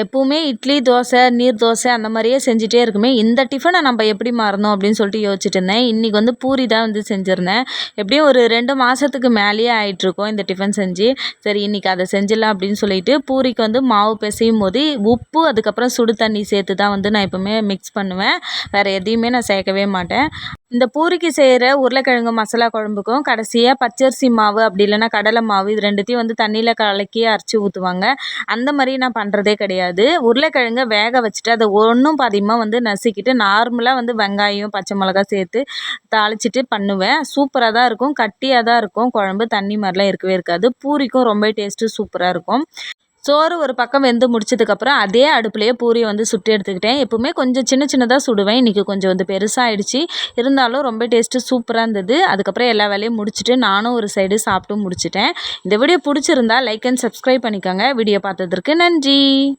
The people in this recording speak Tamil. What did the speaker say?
எப்போவுமே இட்லி தோசை நீர் தோசை அந்த மாதிரியே செஞ்சுட்டே இருக்குமே. இந்த டிஃபனை நம்ம எப்படி மாறணும் அப்படின்னு சொல்லிட்டு யோசிச்சுட்டு இருந்தேன். இன்றைக்கி வந்து பூரி தான் வந்து செஞ்சுருந்தேன். எப்படியும் ஒரு ரெண்டு மாதத்துக்கு மேலேயே ஆகிட்ருக்கோம் இந்த டிஃபன் செஞ்சு. சரி இன்றைக்கி அதை செஞ்சிடலாம் அப்படின்னு சொல்லிட்டு பூரிக்கு வந்து மாவு பிசையும் போது உப்பு அதுக்கப்புறம் சுடு தண்ணி சேர்த்து தான் வந்து நான் எப்போவுமே மிக்ஸ் பண்ணுவேன். வேறு எதையுமே நான் சேர்க்கவே மாட்டேன். இந்த பூரிக்கு செய்கிற உருளைக்கிழங்கு மசாலா குழம்புக்கும் கடைசியாக பச்சரிசி மாவு அப்படி இல்லைன்னா கடலை மாவு இது ரெண்டுத்தையும் வந்து தண்ணியில் கலக்கி அரைச்சி ஊற்றுவாங்க அந்த மாதிரி நான் பண்ணுறதே கிடையாது. உருளைக்கிழங்கை வேக வச்சுட்டு அதை ஒன்றும் பாதியமாக வந்து நசுக்கிட்டு நார்மலாக வந்து வெங்காயம் பச்சை மிளகா சேர்த்து தாளிச்சிட்டு பண்ணுவேன். சூப்பராக தான் இருக்கும். கட்டியாக தான் இருக்கும். குழம்பு தண்ணி மாதிரிலாம் இருக்கவே இருக்காது. பூரிக்கும் ரொம்ப டேஸ்ட்டு சூப்பராக இருக்கும். சோறு ஒரு பக்கம் வெந்து முடிச்சதுக்கப்புறம் அதே அடுப்புலேயே பூரியை வந்து சுட்டு எடுத்துக்கிட்டேன். எப்போவுமே கொஞ்சம் சின்ன சின்னதாக சுடுவேன். இன்றைக்கி கொஞ்சம் வந்து பெருசாகிடுச்சு இருந்தாலும் ரொம்ப டேஸ்ட்டு சூப்பராக இருந்தது. அதுக்கப்புறம் எல்லா வேலையும் முடிச்சுட்டு நானும் ஒரு சைடு சாப்பிட்டு முடிச்சிட்டேன். இந்த வீடியோ பிடிச்சிருந்தா லைக் அண்ட் சப்ஸ்கிரைப் பண்ணிக்கோங்க. வீடியோ பார்த்ததற்கு நன்றி.